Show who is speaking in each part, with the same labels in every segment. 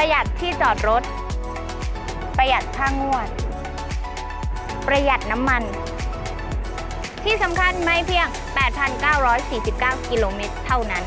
Speaker 1: ประหยัดที่จอดรถ ประหยัดค่างวด ประหยัดน้ำมัน ที่สำคัญไม่เพียง 8,949 กิโลเมตรเท่านั้น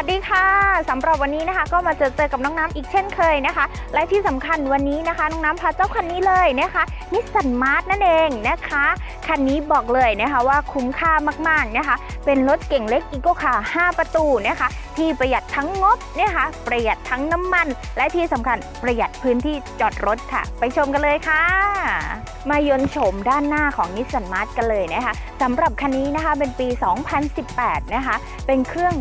Speaker 1: วัสดีค่ะสำหรับวันนี้นะคะ ก็มาเจอเจอกับน้องน้ำอีกเช่นเคยนะคะ และที่สำคัญวันนี้นะคะ น้องน้ำพาเจ้าคันนี้เลยนะคะ นิสสันมาร์ทนั่นเองนะคะ คันนี้บอกเลยนะคะว่าคุ้มค่ามากๆนะคะ เป็นรถเก่งเล็กอีโก้คาร์5ประตูนะคะ ที่ประหยัดทั้งงบนะคะ ประหยัดทั้งน้ำมัน และที่สำคัญประหยัดพื้นที่จอดรถค่ะ ไปชมกันเลยค่ะ มายนโฉมด้านหน้าของนิสสันมาร์ทกันเลยนะคะสำหรับคันนี้นะคะเป็นปี 2018 นะคะ เป็นเครื่อง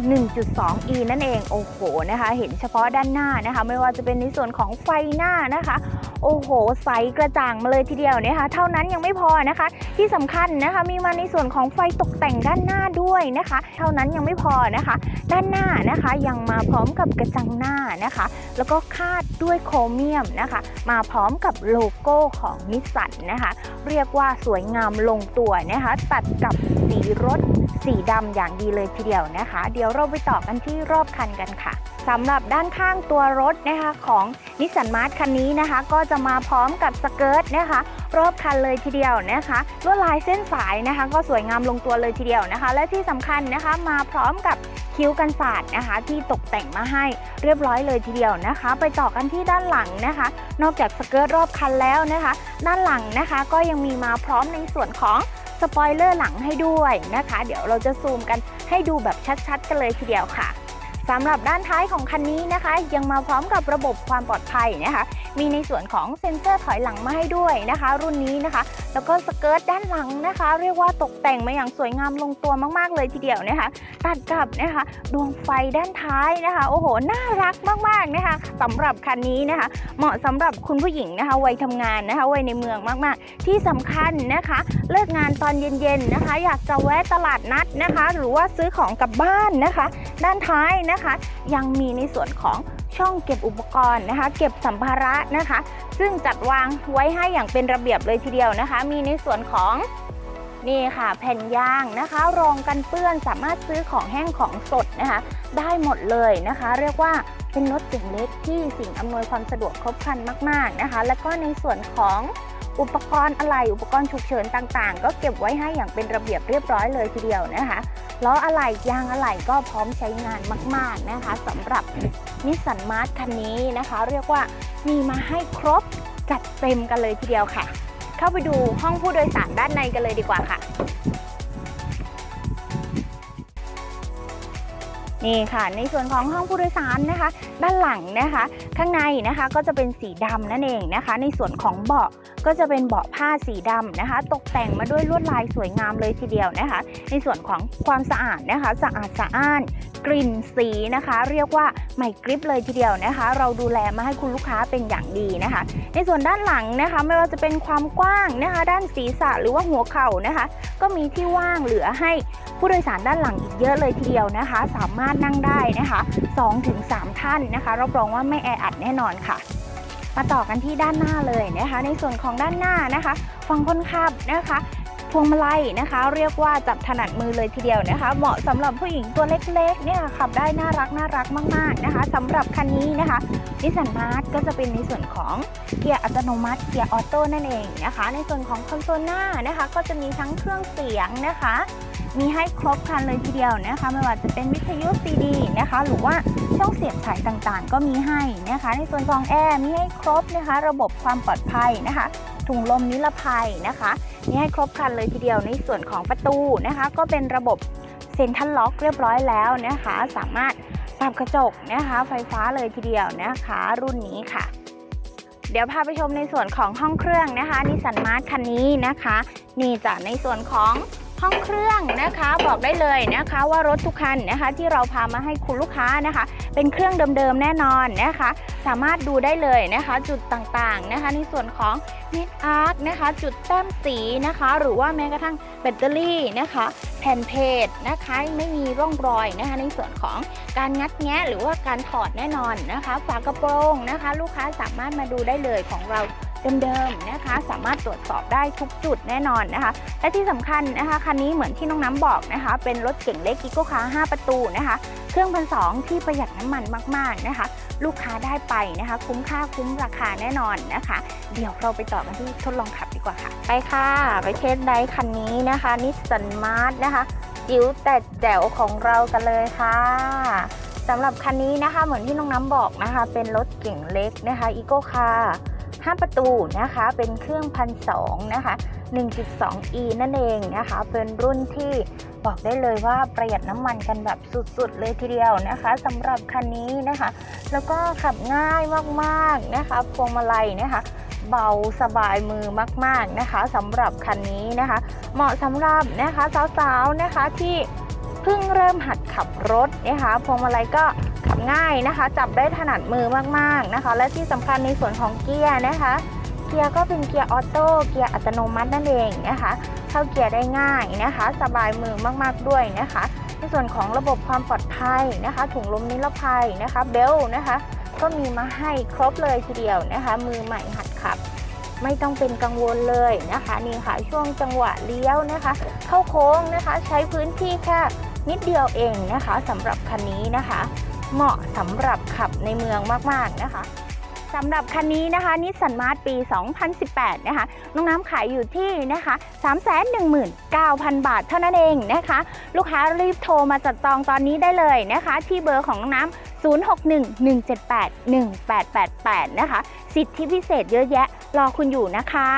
Speaker 1: 1.2e นั่นเอง โอ้โหนะคะ เห็นเฉพาะด้านหน้านะคะ ไม่ว่าจะเป็นในส่วนของไฟหน้านะคะ โอ้โห ใสกระจ่างมาเลยทีเดียวนะคะ เท่านั้นยังไม่พอนะคะ ที่สำคัญนะคะมีมาในส่วนของไฟตกแต่งด้านหน้าด้วยนะคะ เท่านั้นยังไม่พอนะคะ ด้านหน้านะคะยังมาพร้อมกับกระจังหน้านะคะ แล้วก็คาดด้วยโครเมียมนะคะ มาพร้อมกับโลโก้ของนิสสันนะคะ เรียกว่าสวยงามลงตัวนะคะ ตัดกับสีรถสีดำอย่างดีเลยทีเดียวนะคะ เดี๋ยวเราไปต่อกันที่รอบคันกันค่ะสำหรับด้านข้างตัวรถนะคะของนิสสันมาร์ทคันนี้นะคะ ก็จะมาพร้อมกับสเกิร์ตนะคะรอบคันเลยทีเดียวนะคะลวดลายเส้นสายนะคะ ก็สวยงามลงตัวเลยทีเดียวนะคะ และที่สำคัญนะคะมาพร้อมกับคิ้วกันศาสตร์นะคะ ที่ตกแต่งมาให้เรียบร้อยเลยทีเดียวนะคะ ไปต่อกันที่ด้านหลังนะคะ นอกจากสเกิร์ตรอบคันแล้วนะคะ ด้านหลังนะคะก็ยังมีมาพร้อมในส่วนของสปอยเลอร์หลังให้ด้วยนะคะ เดี๋ยวเราจะซูมกันให้ดูแบบชัดๆ กันเลยทีเดียวค่ะ สำหรับด้านท้ายของคันนี้นะคะ ยังมาพร้อมกับระบบความปลอดภัยนะคะ มีในส่วนของเซ็นเซอร์ถอยหลังมาให้ด้วยนะคะ รุ่นนี้นะคะ แล้วก็สเกิร์ตด้านหลังนะคะ เรียกว่าตกแต่งมาอย่างสวยงามลงตัวมากๆเลยทีเดียวนะคะ ตัดกับนะคะดวงไฟด้านท้ายนะคะ โอ้โห น่ารักมากๆนะคะสำหรับคันนี้นะคะ เหมาะสำหรับคุณผู้หญิงนะคะวัยทำงานนะคะวัยในเมืองมากๆ ที่สำคัญนะคะ เลิกงานตอนเย็นๆนะคะ อยากจะแวะตลาดนัดนะคะ หรือว่าซื้อของกลับบ้านนะคะ ด้านท้ายนะคะยังมีในส่วนของช่องเก็บอุปกรณ์นะคะ เก็บสัมภาระนะคะ ซึ่งจัดวางไว้ให้อย่างเป็นระเบียบเลยทีเดียวนะคะ มีในส่วนของนี่ค่ะแผ่นยางนะคะ รองกันเปื้อนสามารถซื้อของแห้งของสดนะคะ ได้หมดเลยนะคะ เรียกว่าเป็นรถเก๋งเล็กที่สิ่งอำนวยความสะดวกครบครันมาก ๆนะคะ แล้วก็ในส่วนของ อุปกรณ์อะไรอุปกรณ์ฉุกเฉินต่างๆ ก็เก็บไว้ให้อย่างเป็นระเบียบเรียบร้อยเลยทีเดียวนะคะล้ออะไหล่ยางอะไหล่ก็พร้อมใช้งานมาก ๆนะคะสำหรับนิสสันมาร์ทคันนี้นะคะ เรียกว่ามีมาให้ครบจัดเต็มกันเลยทีเดียวค่ะ เข้าไปดูห้องผู้โดยสารด้านในกันเลยดีกว่าค่ะ นี่ค่ะ ในส่วนของห้องผู้โดยสารนะคะ ด้านหลังนะคะ ข้างในนะคะก็จะเป็นสีดำนั่นเองนะคะ ในส่วนของเบาะก็จะเป็นเบาะผ้าสีดำนะคะ ตกแต่งมาด้วยลวดลายสวยงามเลยทีเดียวนะคะ ในส่วนของความสะอาดนะคะสะอาดสะอ้าน กลิ่นสีนะคะ เรียกว่าใหม่กริบเลยทีเดียวนะคะ เราดูแลมาให้คุณลูกค้าเป็นอย่างดีนะคะ ในส่วนด้านหลังนะคะ ไม่ว่าจะเป็นความกว้างนะคะ ด้านศีรษะหรือว่าหัวเข่านะคะ ก็มีที่ว่างเหลือให้ผู้โดยสารด้านหลังอีกเยอะเลยทีเดียวนะคะ สามารถนั่งได้นะคะ2-3 ท่านนะคะรับรองว่าไม่แออัดแน่นอนค่ะมาต่อกันที่ด้านหน้าเลยนะคะ ในส่วนของด้านหน้านะคะฝั่งคนขับนะคะพวงมาลัยนะคะ เรียกว่าจับถนัดมือเลยทีเดียวนะคะ เหมาะสำหรับผู้หญิงตัวเล็กๆเนี่ยขับได้น่ารักน่ารักมากๆนะคะสำหรับคันนี้นะคะนิสสันมาร์ทก็จะเป็นในส่วนของเกียร์อัตโนมัติเกียร์ออโต้นั่นเองนะคะ ในส่วนของคอนโซลหน้านะคะ ก็จะมีทั้งเครื่องเสียงนะคะ มีให้ครบครันเลยทีเดียวนะคะ ไม่ว่าจะเป็นวิทยุซีดีนะคะ หรือว่าช่องเสียบสายต่างๆ ก็มีให้นะคะ ในส่วนของแอร์มีให้ครบนะคะ ระบบความปลอดภัยนะคะถุงลมนิรภัยนะคะมีให้ครบครันเลยทีเดียวในส่วนของประตูนะคะ ก็เป็นระบบเซ็นทรัลล็อกเรียบร้อยแล้วนะคะ สามารถปรับกระจกนะคะ ไฟฟ้าเลยทีเดียวนะคะ รุ่นนี้ค่ะ เดี๋ยวพาไปชมในส่วนของห้องเครื่องนะคะนิสสันมาร์ทคันนี้นะคะ นี่จะในส่วนของ ห้องเครื่องนะคะบอกได้เลยนะคะว่ารถทุกคันนะคะที่เราพามาให้คุณลูกค้านะคะ เป็นเครื่องเดิมๆแน่นอนนะคะ สามารถดูได้เลยนะคะ จุดต่างๆนะคะ ในส่วนของมิดอาร์คนะคะ จุดแต้มสีนะคะ หรือว่าแม้กระทั่งแบตเตอรี่นะคะ แผ่นเพจนะคะไม่มีร่องรอยนะคะ ในส่วนของการงัดแงะหรือว่าการถอดแน่นอนนะคะ ฝากระโปรงนะคะ ลูกค้าสามารถมาดูได้เลยของเรา เดิมๆนะคะ สามารถตรวจสอบได้ทุกจุดแน่นอนนะคะ และที่สำคัญนะคะคันนี้เหมือนที่น้องน้ำบอกนะคะ เป็นรถเก่งเล็กกิโก้คาร์5ประตูนะคะ เครื่องพันสองที่ประหยัดน้ำมันมากๆนะคะ ลูกค้าได้ไปนะคะ คุ้มค่าคุ้มราคาแน่นอนนะคะ เดี๋ยวเราไปต่อกันที่ทดลองขับดีกว่าค่ะ ไปค่ะ ไปเทสไดรฟ์คันนี้นะคะนิสสันมาร์ทนะคะจิ๋วแต่แจ๋วของเรากันเลยค่ะสำหรับคันนี้นะคะเหมือนที่น้องน้ำบอกนะคะ เป็นรถเก่งเล็กนะคะอีโก้คาร์ 5ประตูนะคะเป็นเครื่องพันสองนะคะ 1.2e นั่นเองนะคะ เป็นรุ่นที่บอกได้เลยว่าประหยัดน้ำมันกันแบบสุดๆ เลยทีเดียวนะคะสำหรับคันนี้นะคะ แล้วก็ขับง่ายมากๆนะคะพวงมาลัยนะคะเบาสบายมือมาก ๆนะคะสำหรับคันนี้นะคะ เหมาะสำหรับนะคะสาวๆนะคะที่ พิ่งเริ่มหัดขับรถนะคะพวงมาลัยก็ขับง่ายนะคะ จับได้ถนัดมือมากๆนะคะ และที่สำคัญในส่วนของเกียร์นะคะ เกียร์ก็เป็นเกียร์ออโต้เกียร์อัตโนมัตินั่นเองนะคะ เข้าเกียร์ได้ง่ายนะคะ สบายมือมากๆด้วยนะคะ ในส่วนของระบบความปลอดภัยนะคะ ถุงลมนิรภัยนะคะเบลนะคะ ก็มีมาให้ครบเลยทีเดียวนะคะ มือใหม่หัดขับไม่ต้องเป็นกังวลเลยนะคะ นี่ค่ะช่วงจังหวะเลี้ยวนะคะ เข้าโค้งนะคะ ใช้พื้นที่แค่ นิดเดียวเองนะคะสำหรับคันนี้นะคะ เหมาะสำหรับขับในเมืองมากๆนะคะสำหรับคันนี้นะคะนิสสันมาร์ทปี 2018 นะคะ น้องน้ำขายอยู่ที่นะคะ 319,000 บาทเท่านั้นเองนะคะ ลูกค้ารีบโทรมาจัดจองตอนนี้ได้เลยนะคะ ที่เบอร์ของน้องน้ำ061-178-1888 นะคะ สิทธิพิเศษเยอะแยะรอคุณอยู่นะคะ